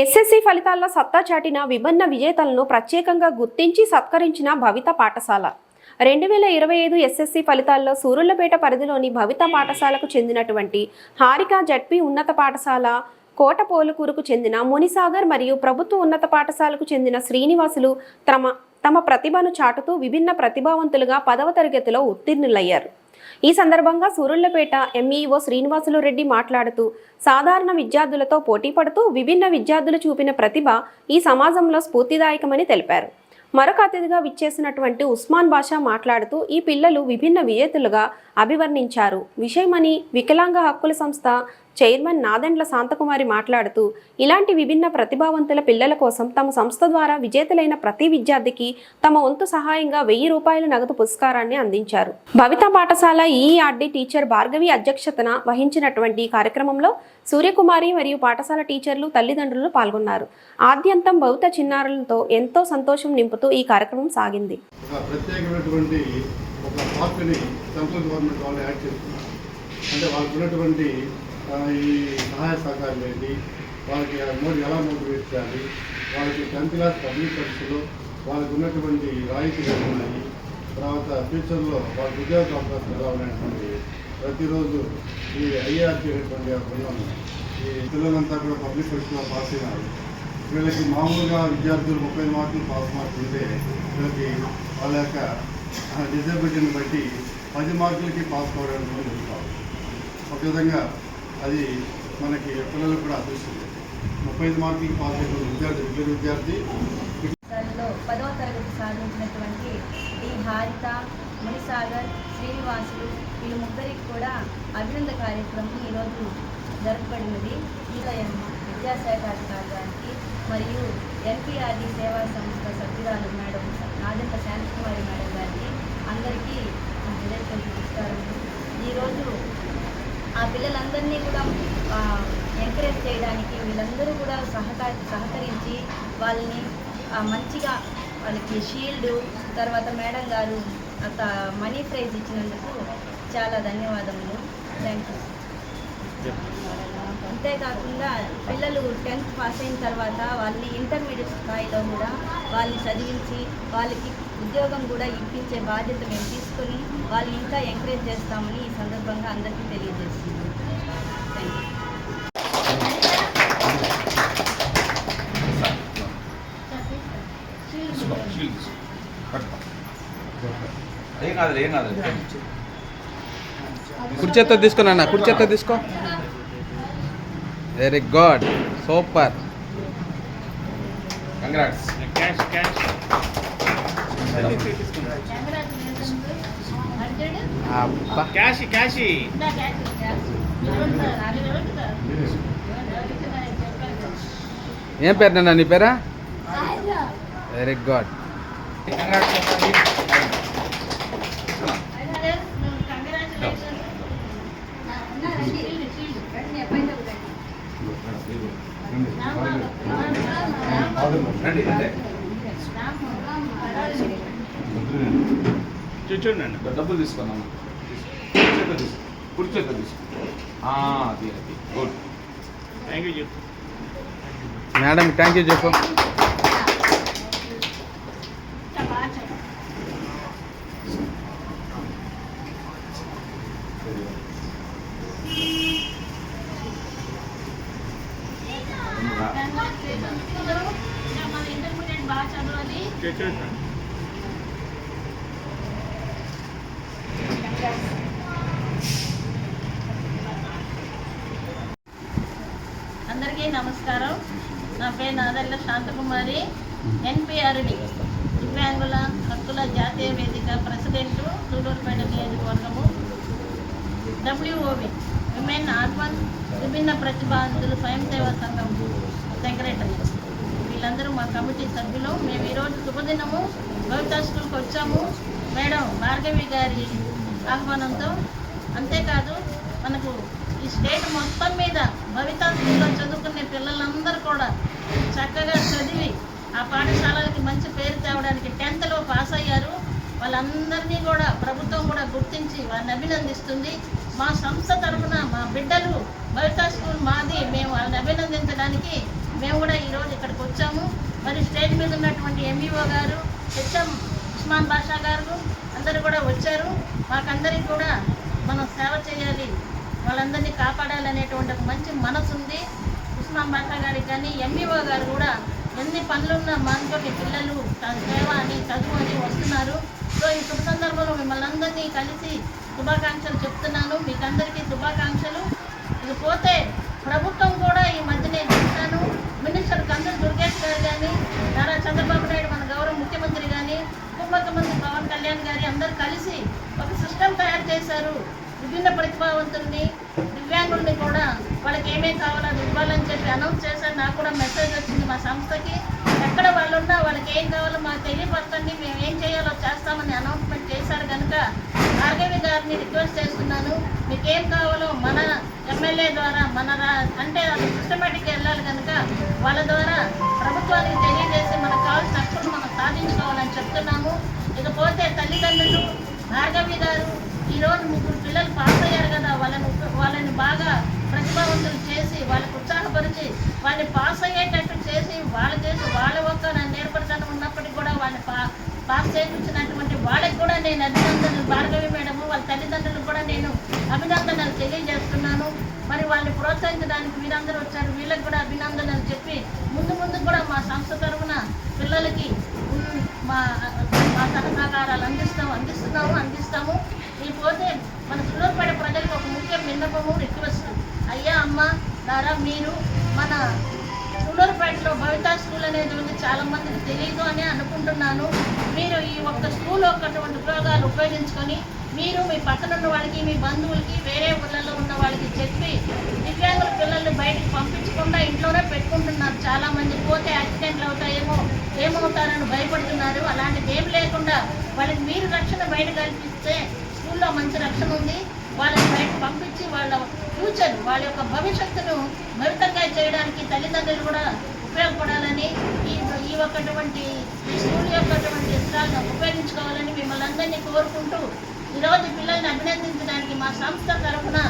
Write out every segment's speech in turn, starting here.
SSC ఫలితాల్లో సత్తా చాటిన విభిన్న విజేతలను ప్రత్యేకంగా గుర్తించి సత్కరించిన భవిత పాఠశాల. రెండు వేల ఇరవై ఐదు ఎస్ఎస్సి ఫలితాల్లో సూరుళ్ళపేట పరిధిలోని భవిత పాఠశాలకు చెందినటువంటి హారిక జడ్పీ ఉన్నత పాఠశాల కోట పోలుకూరుకు చెందిన మునిసాగర్ మరియు ప్రభుత్వ ఉన్నత పాఠశాలకు చెందిన శ్రీనివాసులు తమ తమ ప్రతిభను చాటుతూ విభిన్న ప్రతిభావంతులుగా పదవ తరగతిలో ఉత్తీర్ణులయ్యారు. ఈ సందర్భంగా సూరుళ్ళపేట ఎంఈఓ శ్రీనివాసులు రెడ్డి మాట్లాడుతూ సాధారణ విద్యార్థులతో పోటీ పడుతూ విభిన్న విద్యార్థులు చూపిన ప్రతిభ ఈ సమాజంలో స్ఫూర్తిదాయకమని తెలిపారు. మరొక అతిథిగా విచ్చేసినటువంటి ఉస్మాన్ బాషా మాట్లాడుతూ ఈ పిల్లలు విభిన్న విజేతలుగా అభివర్ణించారు. విషయమని వికలాంగ హక్కుల సంస్థ చైర్మన్ నాదెండ్ల శాంతకుమారి మాట్లాడుతూ ఇలాంటి విభిన్న ప్రతిభావంతుల పిల్లల కోసం తమ సంస్థ ద్వారా విజేతలైన ప్రతి విద్యార్థికి తమ వంతు సహాయంగా వెయ్యి రూపాయల నగదు పురస్కారాన్ని అందించారు. భవిత పాఠశాల ఈఆర్డి టీచర్ భార్గవి అధ్యక్షతన వహించినటువంటి కార్యక్రమంలో సూర్యకుమారి మరియు పాఠశాల టీచర్లు తల్లిదండ్రులు పాల్గొన్నారు. ఆద్యంతం భౌత చిన్నారులతో ఎంతో సంతోషం నింపుతూ ఈ కార్యక్రమం సాగింది. ప్రత్యేకమైనటువంటి ఒక సెంట్రల్ గవర్నమెంట్ వాళ్ళు యాడ్ చేస్తున్నారు. అంటే వాళ్ళకున్నటువంటి ఈ సహాయ సహకారాలు ఏంటి? వాళ్ళకి మోడీ ఎలా మోటివేట్ చేయాలి? వాళ్ళకి టెన్త్ క్లాస్ పబ్లిక్ పరీక్షలో వాళ్ళకి ఉన్నటువంటి రాయితీలు ఉన్నాయి? తర్వాత ఫ్యూచర్లో వాళ్ళకి ఉద్యోగ అవకాశాలు ఎలా ఉన్నాయనేటువంటి ప్రతిరోజు ఈ ఐఆర్టీ అనేటువంటి బృందం ఈ పిల్లలంతా కూడా పబ్లిక్ సర్వీస్లో పాస్ అయినారు. వీళ్ళకి మామూలుగా విద్యార్థులు ముప్పై మార్కులు పాస్ మార్కులు ఉంటే వీళ్ళకి వాళ్ళ యొక్క డిజబిలిటీని బట్టి పది మార్కులకి పాస్ కావడానికి ఒక విధంగా అది మనకి పిల్లలకు కూడా అదృష్టం. ముప్పై ఐదు మార్కులకి పాస్ అయిన విద్యార్థి రెగ్యులర్ విద్యార్థి. పదవ తరగతి సాధించినటువంటి డి. హారిత మునిసాగర్ శ్రీనివాసులు వీళ్ళు ముగ్గురికి కూడా అభినంద కార్యక్రమం ఈరోజు జరపబడినది ఈలయం విద్యాశాఖ అధికారి గారికి మరియు ఎన్పిఆర్డి సేవా సంస్థ సభ్యురాలు మేడం నాదంత శాంతకుమారి మేడం గారికి అందరికీ నా హృదయపూర్వక నమస్కారములు. ఈరోజు ఆ పిల్లలందరినీ కూడా ఎంకరేజ్ చేయడానికి వీళ్ళందరూ కూడా సహకార సహకరించి వాళ్ళని మంచిగా వాళ్ళకి షీల్డ్ తర్వాత మేడం గారు అంత మనీ ప్రైజ్ ఇచ్చినందుకు చాలా ధన్యవాదములు. థ్యాంక్ యూ అంతేకాకుండా పిల్లలు టెన్త్ పాస్ అయిన తర్వాత వాళ్ళని ఇంటర్మీడియట్ స్థాయిలో కూడా వాళ్ళని చదివించి వాళ్ళకి ఉద్యోగం కూడా ఇప్పించే బాధ్యత మేము తీసుకొని వాళ్ళని ఇంకా ఎంకరేజ్ చేస్తామని ఈ సందర్భంగా అందరికీ తెలియజేస్తున్నాం థ్యాంక్ యూ. ఏం కాదు ఏం కాదు కుర్చేత్తో తీసుకో నాన్న కుర్చేత్తో తీసుకో. వెరీ గుడ్ సూపర్ కంగ్రాట్స్ క్యాషి క్యాషి ఏం పేరు నాన్న నీ పేరా? వెరీ గుడ్ రండి రండి చూడండి డబ్బులు తీసుకున్నాము కుర్చీతో తీసుకో కుర్చీతో తీసుకో ఆ, అది అది. Good thank you madam thank you చెప్పు అందరికీ నమస్కారం నా పేరు నాదల్ల శాంతకుమారి ఎన్పిఆర్డి దివ్యాంగుల హక్కుల జాతీయ వేదిక ప్రెసిడెంట్ సూలూరుపేట నియోజకవర్గము డబ్ల్యూఓవి విమెన్ ఆర్బన్ విభిన్న ప్రతిభావంతులు స్వయం సేవా సంఘం సెక్రటరీ. వీళ్ళందరూ మా కమిటీ సభ్యులు. మేము ఈరోజు శుభదినము. భవితా స్కూల్కి వచ్చాము. మేడం భార్గవి గారి ఆహ్వానంతో అంతేకాదు మనకు ఈ స్టేట్ మొత్తం మీద భవితా స్కూల్లో చదువుకునే పిల్లలందరూ కూడా చక్కగా చదివి ఆ పాఠశాలలకి మంచి పేరు తేవడానికి టెన్త్లో పాస్ అయ్యారు. వాళ్ళందరినీ కూడా ప్రభుత్వం కూడా గుర్తించి వారిని అభినందిస్తుంది. మా సంస్థ తరఫున మా బిడ్డలు భవితా స్కూల్ మాది మేము వాళ్ళని అభినందించడానికి మేము కూడా ఈరోజు ఇక్కడికి వచ్చాము. మరి స్టేజ్ మీద ఉన్నటువంటి ఎంఈఓ గారు హెచ్ఎం ఉస్మాన్ బాషా గారు అందరూ కూడా వచ్చారు. మాకందరికీ కూడా మనం సేవ చేయాలి. వాళ్ళందరినీ కాపాడాలనేటువంటి ఒక మంచి మనసు ఉంది. ఉస్మాన్ గారికి కానీ ఎంఈఓ గారు కూడా ఎన్ని పనులున్న మనతోటి పిల్లలు సేవ అని చదువు అని వస్తున్నారు. సో ఈ శుభ సందర్భంలో మిమ్మల్ని అందరినీ కలిసి శుభాకాంక్షలు చెప్తున్నాను. మీకందరికీ శుభాకాంక్షలు. ఇది పోతే ప్రభుత్వం కూడా ఈ మధ్యనే చూశాను. మినిస్టర్ కందులు దుర్గేష్ గారు కానీ నారా చంద్రబాబు నాయుడు మన గౌరవ ముఖ్యమంత్రి కానీ ఉప పవన్ కళ్యాణ్ గారి అందరూ కలిసి ఒక సిస్టమ్ తయారు చేశారు. విభిన్న ప్రతిభావంతుల్ని దివ్యాంగుల్ని కూడా వాళ్ళకి ఏమేమి కావాలో అది ఇవ్వాలని చెప్పి అనౌన్స్ చేశారు. నాకు కూడా మెసేజ్ వచ్చింది మా సంస్థకి. ఎక్కడ వాళ్ళు ఉన్నా వాళ్ళకి ఏం కావాలో మాకు తెలియపరచండి మేము ఏం చేయాలో చేస్తామని అనౌన్స్మెంట్ చేశారు కనుక భార్గవి గారిని రిక్వెస్ట్ చేస్తున్నాను. మీకు ఏం కావాలో మన ఎమ్మెల్యే ద్వారా మన రా- అంటే అది సిస్టమేటిక్గా వెళ్ళాలి కనుక వాళ్ళ ద్వారా ప్రభుత్వానికి తెలియజేసి మనకు కావాల్సిన హక్కులు మనం సాధించుకోవాలని చెప్తున్నాము. ఇకపోతే తల్లిదండ్రులు భార్గవి గారు ఈరోజు ముగ్గురు పిల్లలు పాస్ అయ్యారు కదా వాళ్ళని వాళ్ళని బాగా ప్రతిభావంతులు చేసి వాళ్ళకు ఉత్సాహపరిచి వాళ్ళని పాస్ అయ్యేటట్టు చేసి వాళ్ళ చేసి వాళ్ళ ఒక్క నేర్పడతాను ఉన్నప్పటికీ కూడా వాళ్ళని పా పాస్ చేయించినటువంటి వాళ్ళకి కూడా నేను అభినందనలు భార్గవి మేడం వాళ్ళ తల్లిదండ్రులకు కూడా నేను అభినందనలు తెలియజేస్తున్నాను. మరి వాళ్ళని ప్రోత్సహించడానికి వీరందరూ వచ్చారు. వీళ్ళకి కూడా అభినందనలు చెప్పి ముందు ముందు కూడా మా సంస్థ తరఫున పిల్లలకి మా మా సహకారాలు అందిస్తాము అందిస్తున్నాము అందిస్తాము. ఈ పోతే మన సులూరుపేట ప్రజలకు ఒక ముఖ్య విన్నపము రిక్వెస్ట్ అయ్యా అమ్మ దారా మీరు మన సులూరుపేటలో భవితా స్కూల్ అనేది ఉంది. చాలా మందికి తెలియదు అని అనుకుంటున్నాను. మీరు ఈ ఒక్క స్కూల్ ఒకటువంటి ఉపయోగాలు ఉపయోగించుకొని మీరు మీ పక్కన ఉన్న వాళ్ళకి మీ బంధువులకి వేరే ఊళ్ళలో ఉన్న వాళ్ళకి చెప్పి దివ్యాంగుల పిల్లల్ని బయటికి పంపించకుండా ఇంట్లోనే పెట్టుకుంటున్నారు. చాలా మంది పోతే యాక్సిడెంట్లు అవుతాయేమో ఏమవుతారని భయపడుతున్నారు. అలాంటిది ఏం లేకుండా వాళ్ళకి మీరు రక్షణ బయట కల్పిస్తే స్కూల్లో మంచి రక్షణ ఉంది. వాళ్ళని బయట పంపించి వాళ్ళ ఫ్యూచర్ వాళ్ళ యొక్క భవిష్యత్తును భరితంగా చేయడానికి తల్లిదండ్రులు కూడా ఉపయోగపడాలని ఈ ఈ ఒక్కటువంటి ఈ స్కూల్ యొక్కటువంటి యంత్రాలను ఉపయోగించుకోవాలని మిమ్మల్ని అందరినీ కోరుకుంటూ ఈరోజు పిల్లల్ని అభినందించడానికి మా సంస్థ తరఫున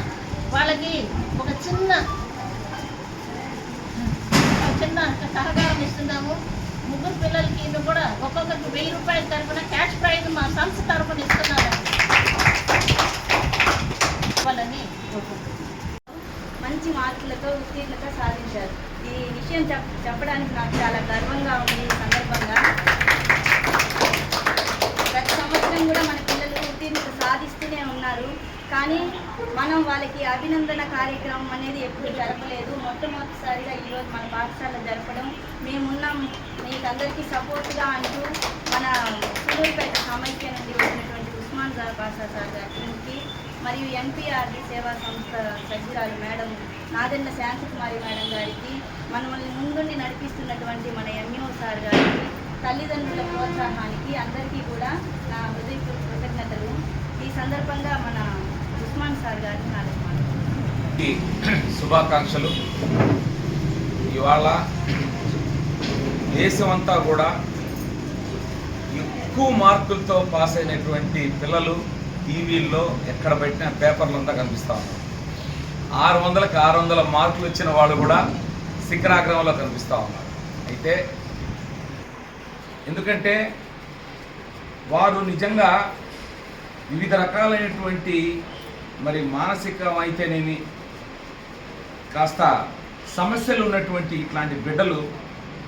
వాళ్ళకి ఒక చిన్న ఒక చిన్న సహకారం ఇస్తున్నాము. ముగ్గురు పిల్లలకి కూడా ఒక్కొక్కరికి వెయ్యి రూపాయల తరఫున క్యాష్ ప్రైజ్ మా సంస్థ తరఫున ఇస్తున్నారు. వాళ్ళని మంచి మార్కులతో ఉత్తీర్ణత సాధించారు. ఈ విషయం చెప్ చెప్పడానికి నాకు చాలా గర్వంగా ఉంది ఈ సందర్భంగా. ప్రతి సంవత్సరం కూడా మన పిల్లలు ఉత్తీర్ణత సాధిస్తూనే ఉన్నారు. కానీ మనం వాళ్ళకి అభినందన కార్యక్రమం అనేది ఎప్పుడు జరపలేదు. మొట్టమొదటిసారిగా ఈరోజు మన పాఠశాల జరపడం. మేమున్నాం. మీకు అందరికీ సపోర్ట్గా అంటూ మన సులూరుపేట సమైక్య నుండి వచ్చినటువంటి ఉస్మాన్ గారు బాషా సార్ గారికి మరియు ఎన్పిఆర్డి సేవా సంస్థ సభ్యురాలు మేడం నాదెండ్ల శాంతకుమారి మేడం గారికి మనల్ని ముందుండి నడిపిస్తున్నటువంటి మన ఎంఈఓ సార్ గారికి తల్లిదండ్రుల ప్రోత్సాహానికి అందరికీ కూడా నా హృదయపూర్వక కృతజ్ఞతలు. ఈ సందర్భంగా మన ఉస్మాన్ సార్ గారిని నాలుగు శుభాకాంక్షలు. ఇవాళ దేశమంతా కూడా ఎక్కువ మార్కులతో పాస్ అయినటువంటి పిల్లలు టీవీల్లో ఎక్కడ పెట్టిన పేపర్లంతా కనిపిస్తూ ఉన్నారు ఆరు వందలకు ఆరు వందల మార్కులు వచ్చిన వాళ్ళు కూడా శిఖరాగ్రహంలో కనిపిస్తూ ఉన్నారు. అయితే ఎందుకంటే వారు నిజంగా వివిధ రకాలైనటువంటి మరి మానసికమైతేనేమి కాస్త సమస్యలు ఉన్నటువంటి ఇట్లాంటి బిడ్డలు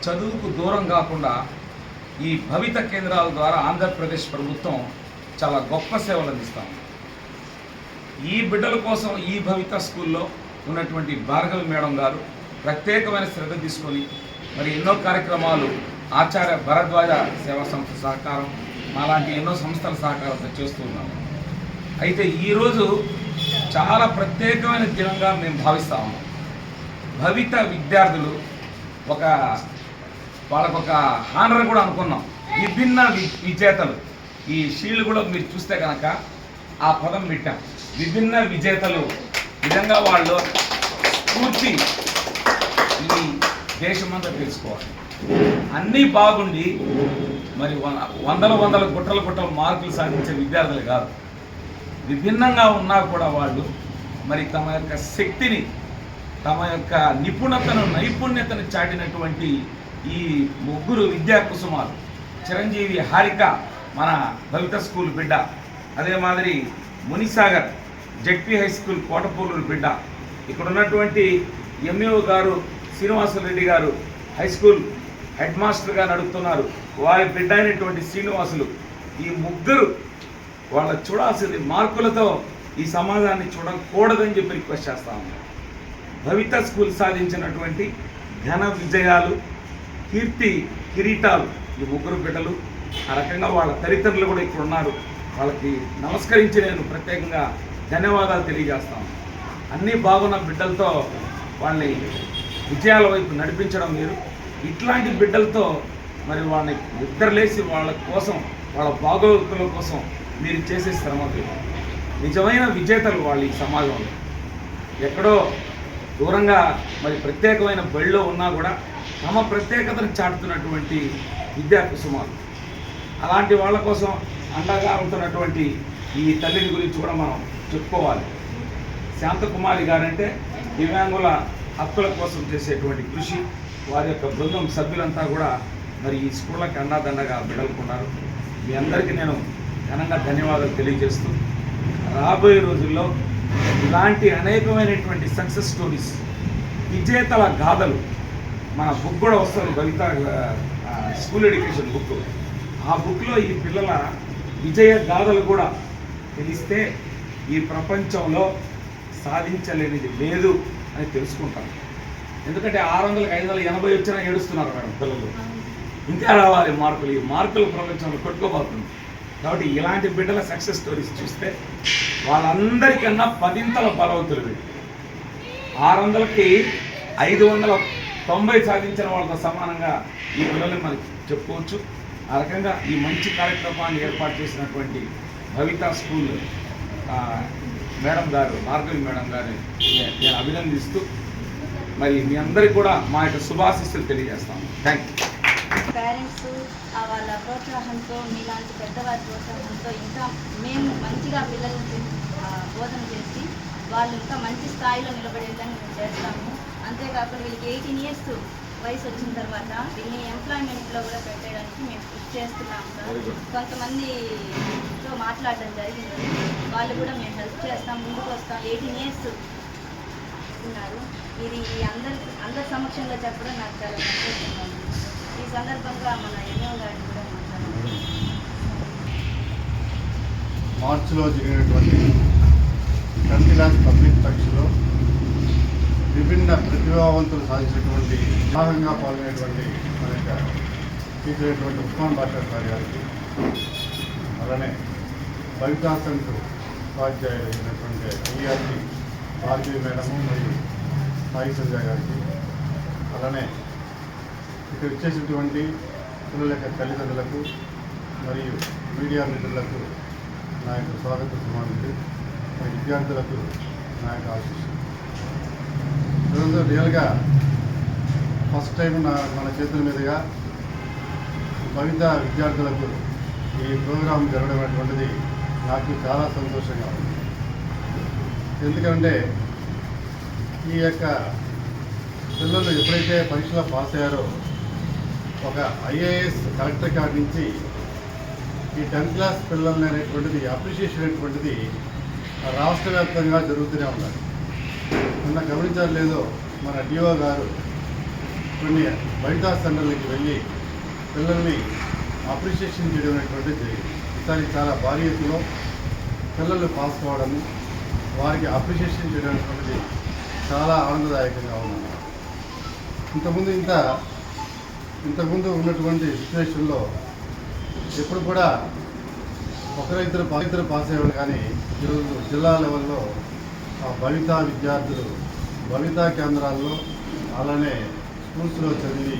చదువుకు దూరం కాకుండా ఈ భవిత కేంద్రాల ద్వారా ఆంధ్రప్రదేశ్ ప్రభుత్వం చాలా గొప్ప సేవలు అందిస్తాం. ఈ బిడ్డల కోసం ఈ భవిత స్కూల్లో ఉన్నటువంటి భార్గవి మేడం గారు ప్రత్యేకమైన శ్రద్ధ తీసుకొని మరి ఎన్నో కార్యక్రమాలు ఆచార్య భరద్వాజ సేవా సంస్థ సహకారం మాలాంటి ఎన్నో సంస్థల సహకారంతో చేస్తూ ఉన్నాము అయితే ఈరోజు చాలా ప్రత్యేకమైన దినంగా మేము భావిస్తాము భవిత విద్యార్థులు ఒక వాళ్ళకు ఒక హానర్ కూడా అనుకున్నాం. విభిన్న విజేతలు. ఈ షీల్డ్ కూడా మీరు చూస్తే కనుక ఆ పదం పెట్టాం విభిన్న విజేతలు. నిజంగా వాళ్ళు స్ఫూర్తి ఈ దేశమంతా తెలుసుకోవాలి. అన్నీ బాగుండి మరి వందల వందల గుట్టల గుట్టల మార్కులు సాధించే విద్యార్థులు కాదు. విభిన్నంగా ఉన్నా కూడా వాళ్ళు మరి తమ యొక్క శక్తిని తమ యొక్క నిపుణతను నైపుణ్యతను చాటినటువంటి ఈ ముగ్గురు విద్యా కుసుమాలు చిరంజీవి హారిక మన భవిత స్కూల్ బిడ్డ అదే మాదిరి Munisagar ZP high school Kotapuluru బిడ్డ ఇక్కడ ఉన్నటువంటి ఎంఈఓ గారు శ్రీనివాసరెడ్డి గారు హై స్కూల్ హెడ్ మాస్టర్గా నడుపుతున్నారు వారి బిడ్డ అయినటువంటి శ్రీనివాసులు ఈ ముగ్గురు వాళ్ళ చూడాల్సింది మార్కులతో ఈ సమాజాన్ని చూడకూడదని చెప్పి రిక్వెస్ట్ చేస్తా ఉన్నాను భవిత స్కూల్ సాధించినటువంటి ఘన విజయాలు కీర్తి కిరీటాలు ఈ ముగ్గురు బిడ్డలు ఆ రకంగా వాళ్ళ తల్లిదండ్రులు కూడా ఇక్కడ ఉన్నారు. వాళ్ళకి నమస్కరించి నేను ప్రత్యేకంగా ధన్యవాదాలు తెలియజేస్తాను అన్నీ బాగున్న బిడ్డలతో వాళ్ళని విజయాల వైపు నడిపించడం మీరు ఇట్లాంటి బిడ్డలతో మరి వాళ్ళని నిద్రలేసి వాళ్ళ కోసం వాళ్ళ బాగోగుల కోసం మీరు చేసే శ్రమకి నిజమైన విజేతలు వాళ్ళు ఈ సమాజంలో. ఎక్కడో దూరంగా మరి ప్రత్యేకమైన బడిలో ఉన్నా కూడా తమ ప్రత్యేకతను చాటుతున్నటువంటి విద్యా కుసుమాలు అలాంటి వాళ్ళ కోసం అండగా ఉంటున్నటువంటి ఈ తల్లిని గురించి కూడా మనం చెప్పుకోవాలి. శాంతకుమారి గారంటే దివ్యాంగుల హక్కుల కోసం చేసేటువంటి కృషి వారి యొక్క బృందం సభ్యులంతా కూడా మరి ఈ స్కూళ్ళకి అండాదండగా బిడలుకున్నారు మీ అందరికీ నేను ఘనంగా ధన్యవాదాలు తెలియజేస్తూ రాబోయే రోజుల్లో ఇలాంటి అనేకమైనటువంటి సక్సెస్ స్టోరీస్ విజేతల గాథలు మన బుక్ కూడా వస్తుంది కవిత స్కూల్ ఎడ్యుకేషన్ బుక్. ఆ బుక్లో ఈ పిల్లల విజయ గాథలు కూడా తెలిస్తే ఈ ప్రపంచంలో సాధించలేనిది లేదు అని తెలుసుకుంటారు. ఎందుకంటే ఆరు వందలకి ఐదు వందల ఎనభై వచ్చినా ఏడుస్తున్నారు మేడం పిల్లలు. ఇంకా రావాలి మార్కులు. ఈ మార్కులు ప్రపంచంలో కొట్టుకోబోతుంది. కాబట్టి ఇలాంటి బిడ్డల సక్సెస్ స్టోరీస్ చూస్తే వాళ్ళందరికన్నా పదింతల బలవంతులు వీళ్ళు ఆరు వందలకి ఐదు వందల తొంభై సాధించిన వాళ్ళతో సమానంగా ఈ పిల్లల్ని మనకి చెప్పుకోవచ్చు. ఆ రకంగా ఈ మంచి కార్యక్రమాన్ని ఏర్పాటు చేసినటువంటి భవిత స్కూల్ మేడం గారు భార్గవి మేడం గారిని నేను అభినందిస్తూ మరి మీ అందరికీ కూడా మా యొక్క శుభాశిస్సులు తెలియజేస్తాం థ్యాంక్ యూ పేరెంట్స్ వాళ్ళ ప్రోత్సాహంతో మీలాంటి పెద్దవారి ప్రోత్సాహంతో ఇంకా మేము మంచిగా పిల్లలకి బోధన చేసి వాళ్ళు ఇంకా మంచి స్థాయిలో నిలబడేదని మేము చేస్తాము. అంతేకాకుండా వీళ్ళకి ఎయిటీన్ ఇయర్స్ వయసు వచ్చిన తర్వాత వీళ్ళని ఎంప్లాయ్మెంట్లో కూడా పెట్టడానికి మేము కృషి చేస్తున్నాము సార్. కొంతమందితో మాట్లాడడం జరిగింది. వాళ్ళు కూడా మేము హెల్ప్ చేస్తాం ముందుకు వస్తాం ఎయిటీన్ ఇయర్స్ ఉన్నారు. ఇది అందరి అందరి సమక్షంలో చెప్పడం నాకు చాలా సంతోషంగా ఉంది. ఈ సందర్భంగా మన ఎన్నో గారిని కూడా మాట్లాడాలి మార్చిలో జరిగినటువంటి పబ్లిక్ పరీక్షలో విభిన్న ప్రతిభావంతులు సాధించినటువంటి ఉత్సాహంగా పాల్గొనేటువంటి మన యొక్క తీసినటువంటి ఉస్మాన్ బాషా గారి గారికి అలానే భవితాసంత్ ఉపాధ్యాయులు అయినటువంటి ఐఆర్జీ భారతీయ మేడము మరియు సాయి సంజయ్ గారికి అలానే ఇక్కడ ఇచ్చేసినటువంటి పిల్లల యొక్క తల్లిదండ్రులకు మరియు మీడియా మిత్రులకు నా యొక్క స్వాగత సుమానులు విద్యార్థులకు నా యొక్క ఆశిస్తుంది ఇదంతా రియల్గా ఫస్ట్ టైం నా మన చేతుల మీదుగా కవిత విద్యార్థులకు ఈ ప్రోగ్రాం జరగడం అటువంటిది నాకు చాలా సంతోషంగా ఉంది. ఎందుకంటే ఈ యొక్క పిల్లలు ఎప్పుడైతే పరీక్షలో పాస్ అయ్యారో ఒక ఐఏఎస్ కలెక్టర్ గారి నుంచి ఈ టెన్త్ క్లాస్ పిల్లల్ని అనేటువంటిది అప్రిషియేషన్ అనేటువంటిది రాష్ట్ర వ్యాప్తంగా జరుగుతూనే ఉన్నది నిన్న గమనించారు లేదో మన డిఓ గారు కొన్ని బయట సెంటర్లకి వెళ్ళి పిల్లల్ని అప్రిషియేషన్ చేయడం అనేటువంటిది జరిగింది. ఈసారి చాలా భారీ ఎత్తులో పిల్లలు పాస్ కావడము వారికి అప్రిషియేషన్ చేయడం అనేటువంటిది చాలా ఆనందదాయకంగా ఉంది. ఇంతకుముందు ఇంత ఇంతకుముందు ఉన్నటువంటి సిచ్యువేషన్లో ఎప్పుడు కూడా ఒకరిద్దరు ఇద్దరు పాస్ అయ్యేవాళ్ళు కానీ ఈరోజు జిల్లా లెవెల్లో ఆ విద్యార్థులు బలిత కేంద్రాల్లో అలానే స్కూల్స్లో చదివి